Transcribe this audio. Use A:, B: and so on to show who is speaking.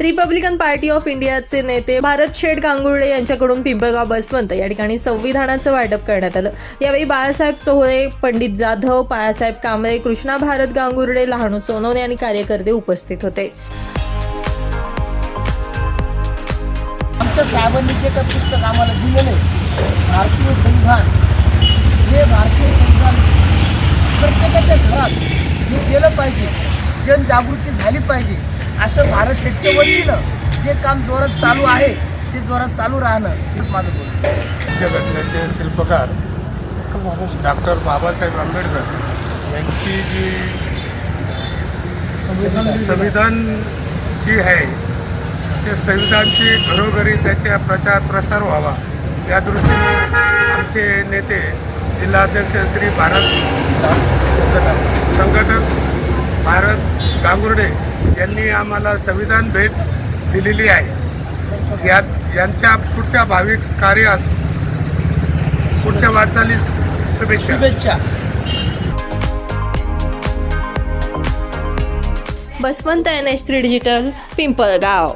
A: Republican party of इंडियाचे नेते भारत शेठ गांगुर्डे यांच्याकडून पिंपळगाव बसवंत या ठिकाणी संविधानाचं वाटप करण्यात आलं. यावेळी बाळासाहेब चोहळे पंडित जाधव बाळासाहेब कांबळे कृष्णा भारत गांगुर्डे लहानू सोनवणे आणि कार्यकर्ते उपस्थित होते.
B: आमच्या साहेबांनी जे काही पुस्तक आम्हाला दिलेलं आहे भारतीय संविधान. हे भारतीय संविधान प्रत्येकाच्या घरात हे गेलं पाहिजे. जनजागृती झाली पाहिजे. असं भारत शेठच्या वतीनं जे काम जोरात चालू आहे ते जोरात चालू राहणं. हेच माझं बोलणं.
C: जगतण्याचे शिल्पकार डॉक्टर बाबासाहेब आंबेडकर यांची जी संविधान जी आहे ते संविधानची घरोघरी त्याचा प्रचार प्रसार व्हावा या दृष्टीने आमचे नेते जिल्हाध्यक्ष श्री भारत संघटक भारत गांगुर्डे यांनी आम्हाला संविधान भेट दिलेली आहे. यात यांच्या पुढच्या भावी कार्यास पुढच्या वाटचालीस शुभेच्छा.
B: शुभेच्छा.
A: Basawant N H three digital Pimpalgaon.